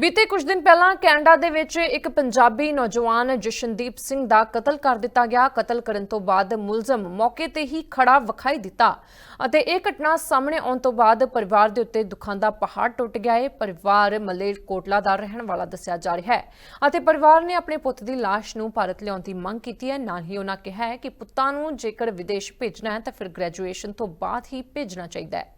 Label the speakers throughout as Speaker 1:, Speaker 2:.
Speaker 1: ਬੀਤੇ ਕੁਝ ਦਿਨ ਪਹਿਲਾਂ ਕੈਨੇਡਾ ਦੇ ਵਿੱਚ ਇੱਕ ਪੰਜਾਬੀ ਨੌਜਵਾਨ ਜਸ਼ਨਦੀਪ ਸਿੰਘ ਦਾ ਕਤਲ ਕਰ ਦਿੱਤਾ ਗਿਆ। ਕਤਲ ਕਰਨ ਤੋਂ ਬਾਅਦ ਮੁਲਜ਼ਮ ਮੌਕੇ ਤੇ ਹੀ ਖੜਾ ਵਿਖਾਈ ਦਿੱਤਾ ਅਤੇ ਇਹ ਘਟਨਾ ਸਾਹਮਣੇ ਆਉਣ ਤੋਂ ਬਾਅਦ ਪਰਿਵਾਰ ਦੇ ਉੱਤੇ ਦੁੱਖਾਂ ਦਾ ਪਹਾੜ ਟੁੱਟ ਗਿਆ ਹੈ। ਪਰਿਵਾਰ ਮਲੇਰ ਕੋਟਲਾ ਦਾ ਰਹਿਣ ਵਾਲਾ ਦੱਸਿਆ ਜਾ ਰਿਹਾ ਹੈ ਅਤੇ ਪਰਿਵਾਰ ਨੇ ਆਪਣੇ ਪੁੱਤ ਦੀ ਲਾਸ਼ ਨੂੰ ਭਾਰਤ ਲਿਆਉਣ ਦੀ ਮੰਗ ਕੀਤੀ ਹੈ। ਨਾਲ ਹੀ ਉਹਨਾਂ ਕਿਹਾ ਹੈ ਕਿ ਪੁੱਤਾਂ ਨੂੰ ਜੇਕਰ ਵਿਦੇਸ਼ ਭੇਜਣਾ ਹੈ ਤਾਂ ਫਿਰ ਗ੍ਰੈਜੂਏਸ਼ਨ ਤੋਂ ਬਾਅਦ ਹੀ ਭੇਜਣਾ ਚਾਹੀਦਾ ਹੈ।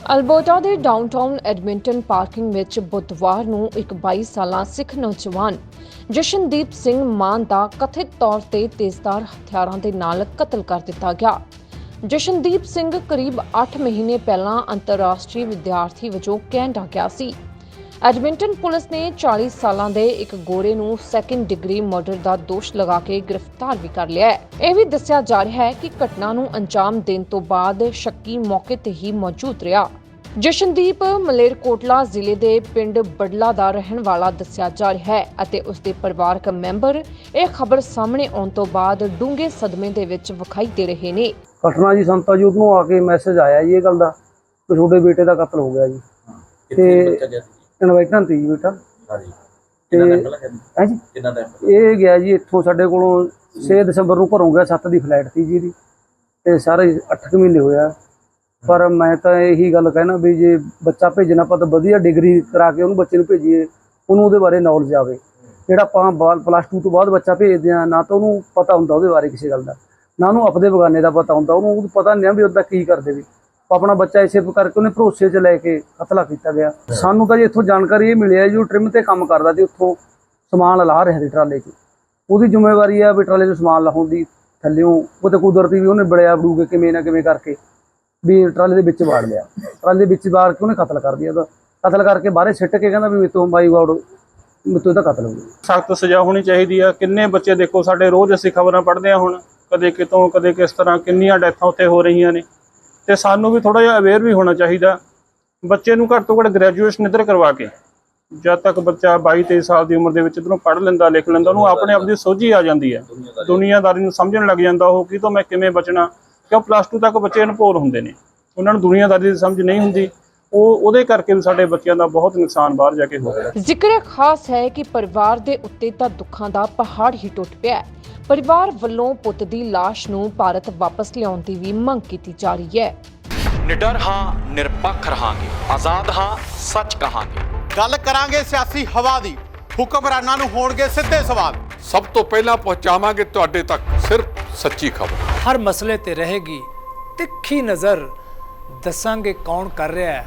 Speaker 1: ਅਲਬਰਟਾ ਦੇ ਡਾਊਨਟਾਊਨ ਐਡਮਿੰਟਨ ਪਾਰਕਿੰਗ ਵਿੱਚ ਬੁੱਧਵਾਰ ਨੂੰ ਇੱਕ 22 ਸਾਲਾ ਸਿੱਖ ਨੌਜਵਾਨ ਜਸ਼ਨਦੀਪ ਸਿੰਘ ਮਾਨ ਦਾ ਕਥਿਤ ਤੌਰ ਤੇ ਤੇਜ਼ਧਾਰ ਹਥਿਆਰਾਂ ਦੇ ਨਾਲ ਕਤਲ ਕਰ ਦਿੱਤਾ ਗਿਆ। ਜਸ਼ਨਦੀਪ ਸਿੰਘ ਕਰੀਬ 8 ਮਹੀਨੇ ਪਹਿਲਾਂ ਅੰਤਰਰਾਸ਼ਟਰੀ ਵਿਦਿਆਰਥੀ ਵਜੋਂ ਕੈਨੇਡਾ ਗਿਆ ਸੀ। ਐਡਮਿੰਟਨ ਪੁਲਿਸ ਨੇ 40 ਸਾਲਾਂ ਦੇ ਇੱਕ ਗੋਰੇ ਨੂੰ ਸੈਕੰਡ ਡਿਗਰੀ ਮਰਡਰ ਦਾ ਦੋਸ਼ ਲਗਾ ਕੇ ਗ੍ਰਿਫਤਾਰ ਵੀ ਕਰ ਲਿਆ ਹੈ। ਇਹ ਵੀ ਦੱਸਿਆ ਜਾ ਰਿਹਾ ਹੈ ਕਿ ਘਟਨਾ ਨੂੰ ਅੰਜਾਮ ਦੇਣ ਤੋਂ ਬਾਅਦ ਸ਼ੱਕੀ ਮੌਕੇ ਤੇ ਹੀ ਮੌਜੂਦ ਰਿਹਾ। ਜਸ਼ਨਦੀਪ ਮਲੇਰਕੋਟਲਾ ਜ਼ਿਲ੍ਹੇ ਦੇ ਪਿੰਡ ਬੜਲਾ ਦਾ ਰਹਿਣ ਵਾਲਾ ਦੱਸਿਆ ਜਾ ਰਿਹਾ ਹੈ ਅਤੇ ਉਸ ਦੇ ਪਰਿਵਾਰਕ ਮੈਂਬਰ ਇਹ ਖਬਰ ਸਾਹਮਣੇ ਆਉਣ ਤੋਂ ਬਾਅਦ ਡੂੰਘੇ ਸਦਮੇ ਦੇ ਵਿੱਚ ਵਿਖਾਈ ਦੇ ਰਹੇ ਨੇ।
Speaker 2: ਘਟਨਾ ਜੀ ਸੰਤਾ ਜੀ ਨੂੰ ਆ ਕੇ ਮੈਸੇਜ ਆਇਆ ਜੀ ਇਹ ਗੱਲ ਦਾ ਕਿ ਤੁਹਾਡੇ ਬੇਟੇ ਦਾ ਕਤਲ ਹੋ ਗਿਆ ਜੀ।
Speaker 3: ਕਿੱਥੇ
Speaker 2: ਤੀ ਜੀ ਬੇਟਾ
Speaker 3: ਹਾਂਜੀ। ਕਿੰਨਾ ਟਾਈਮ
Speaker 2: ਹੈ ਜੀ?
Speaker 3: ਕਿੰਨਾ ਟਾਈਮ
Speaker 2: ਇਹ ਗਿਆ ਜੀ ਇੱਥੋਂ ਸਾਡੇ ਕੋਲੋਂ 6 ਦਸੰਬਰ ਨੂੰ ਘਰੋਂ ਗਿਆ 7 ਦੀ ਫਲਾਈਟ ਸੀ ਜੀ ਦੀ ਤੇ ਸਾਰੇ 8 ਮਹੀਨੇ ਹੋਇਆ। ਪਰ ਮੈਂ ਤਾਂ ਇਹੀ ਗੱਲ ਕਹਿਣਾ ਵੀ ਜੇ ਬੱਚਾ ਭੇਜਣਾ ਆਪਾਂ ਤਾਂ ਵਧੀਆ ਡਿਗਰੀ ਕਰਾ ਕੇ ਉਹਨੂੰ ਬੱਚੇ ਨੂੰ ਭੇਜੀਏ ਉਹਨੂੰ ਉਹਦੇ ਬਾਰੇ ਨੌਲੇਜ ਆਵੇ। ਜਿਹੜਾ ਆਪਾਂ ਪਲੱਸ 2 ਤੋਂ ਬਾਅਦ ਬੱਚਾ ਭੇਜਦੇ ਆ ਨਾ ਤਾਂ ਉਹਨੂੰ ਪਤਾ ਹੁੰਦਾ ਉਹਦੇ ਬਾਰੇ ਕਿਸੇ ਗੱਲ ਦਾ। ਨਾ ਉਹਨੂੰ ਆਪਦੇ ਬਗਾਨੇ ਦਾ ਪਤਾ ਹੁੰਦਾ ਉਹਨੂੰ ਪਤਾ ਨਹੀਂ ਆ ਵੀ ਉਹਦਾ ਕੀ ਕਰਦੇ ਵੀ। ਆਪਣਾ ਬੱਚਾ ਇਸੇ ਕਰਕੇ ਉਹਨੇ ਭਰੋਸੇ 'ਚ ਲੈ ਕੇ ਕਤਲਾ ਕੀਤਾ ਗਿਆ। ਸਾਨੂੰ ਤਾਂ ਜੀ ਇੱਥੋਂ ਜਾਣਕਾਰੀ ਇਹ ਮਿਲਿਆ ਜੀ, ਉਹ ਟ੍ਰਿਮ ਤੇ ਕੰਮ ਕਰਦਾ ਸੀ ਉੱਥੋਂ ਸਮਾਨ ਲਾਹ ਰਿਹਾ ਸੀ ਟਰਾਲੇ 'ਚ। ਉਹਦੀ ਜ਼ਿੰਮੇਵਾਰੀ ਆ ਵੀ ਟਰਾਲੇ 'ਚ ਸਮਾਨ ਲਾਉਣ ਦੀ, ਥੱਲਿਓਂ ਉਹ ਤੇ ਕੁਦਰਤੀ ਵੀ ਉਹਨੇ ਬੜਿਆ ਬੜੂਗੇ ਕਿਵੇਂ ਨਾ ਕਿਵੇਂ ਕਰਕੇ ਵੀ ਟਰਾਲੇ ਦੇ ਵਿੱਚ ਵਾੜ ਲਿਆ। ਟਰਾਲੇ ਦੇ ਵਿੱਚ ਵਾੜ ਕੇ ਉਹਨੇ ਕਤਲ ਕਰ ਦਿਆ ਉਹਦਾ ਕਤਲ ਕਰਕੇ ਬਾਹਰੇ ਸਿੱਟ ਕੇ ਕਹਿੰਦਾ ਵੀ ਮੇਤੋਂ ਬਾਈ ਵਾੜ ਮੇਤੋਂ ਇਹਦਾ ਕਤਲ ਹੋ ਗਿਆ।
Speaker 4: ਸਖਤ ਸਜ਼ਾ ਹੋਣੀ ਚਾਹੀਦੀ ਆ। ਕਿੰਨੇ ਬੱਚੇ ਦੇਖੋ ਸਾਡੇ ਰੋਜ਼ ਅਸੀਂ ਖਬਰਾਂ ਪੜ੍ਹਦੇ ਆ ਹੁਣ, ਕਦੇ ਕਿਤੋਂ, ਕਦੇ ਕਿਸ ਤਰ੍ਹਾਂ, ਕਿੰਨੀਆਂ ਡੈਥਾਂ ਉੱਥੇ ਹੋ ਰਹੀਆਂ ਨੇ। ਤੇ ਸਾਨੂੰ ਵੀ ਥੋੜਾ ਜਿਹਾ ਅਵੇਅਰ ਵੀ ਹੋਣਾ ਚਾਹੀਦਾ। ਬੱਚੇ ਨੂੰ ਘੱਟ ਤੋਂ ਘੱਟ ਗ੍ਰੈਜੂਏਸ਼ਨ ਇੱਧਰ ਕਰਵਾ ਕੇ। ਜਦ ਤੱਕ ਬੱਚਾ 22 23 ਸਾਲ ਦੀ ਉਮਰ ਦੇ ਵਿੱਚ ਇਧਰੋਂ ਪੜ੍ਹ ਲੈਂਦਾ ਲਿਖ ਲੈਂਦਾ ਉਹਨੂੰ ਆਪਣੇ ਆਪ ਦੀ ਸੋਝੀ ਆ ਜਾਂਦੀ ਹੈ। ਦੁਨੀਆਦਾਰੀ। ਨੂੰ ਸਮਝਣ ਲੱਗ ਜਾਂਦਾ ਉਹ ਕਿ ਤੋਂ ਮੈਂ ਕਿਵੇਂ ਬਚਣਾ। ਕਿਉਂ ਪਲੱਸ 2 ਤੱਕ ਬੱਚੇ ਅਨਪੋਰ ਹੁੰਦੇ ਨੇ। ਉਹਨਾਂ ਨੂੰ ਦੁਨੀਆਦਾਰੀ ਦੀ ਸਮਝ ਨਹੀਂ ਹੁੰਦੀ। ਉਹ ਉਹਦੇ ਕਰਕੇ ਵੀ ਸਾਡੇ ਬੱਚਿਆਂ ਦਾ ਬਹੁਤ ਨੁਕਸਾਨ ਬਾਹਰ ਜਾ ਕੇ ਹੋ ਰਿਹਾ।
Speaker 1: ਜ਼ਿਕਰ ਖਾਸ ਹੈ ਕਿ ਪਰਿਵਾਰ ਦੇ ਉੱਤੇ ਤਾਂ ਦੁੱਖਾਂ ਦਾ ਪਹਾੜ ਹੀ ਟੁੱਟ ਪਿਆ ਹੈ। ਪਰਿਵਾਰ ਵੱਲੋਂ ਪੁੱਤ ਦੀ ਲਾਸ਼ ਨੂੰ ਭਾਰਤ ਵਾਪਸ ਲਿਆਉਣ ਦੀ ਵੀ ਮੰਗ ਕੀਤੀ ਜਾ ਰਹੀ ਹੈ।
Speaker 5: ਨਿਡਰ ਹਾਂ ਨਿਰਪੱਖ ਰਹਾਂਗੇ। ਆਜ਼ਾਦ ਹਾਂ ਸੱਚ ਕਹਾਂਗੇ।
Speaker 6: ਗੱਲ ਕਰਾਂਗੇ ਸਿਆਸੀ ਹਵਾ ਦੀ। ਹੁਕਮਰਾਨਾਂ ਨੂੰ ਹੋਣਗੇ ਸਿੱਧੇ ਸਵਾਲ।
Speaker 7: ਸਭ ਤੋਂ ਪਹਿਲਾਂ ਪਹੁੰਚਾਵਾਂਗੇ ਤੁਹਾਡੇ ਤੱਕ ਸਿਰਫ ਸੱਚੀ ਖਬਰ।
Speaker 8: ਹਰ ਮਸਲੇ ਤੇ ਰਹੇਗੀ ਤਿੱਖੀ ਨਜ਼ਰ। ਦੱਸਾਂਗੇ ਕੌਣ ਕਰ ਰਿਹਾ ਹੈ।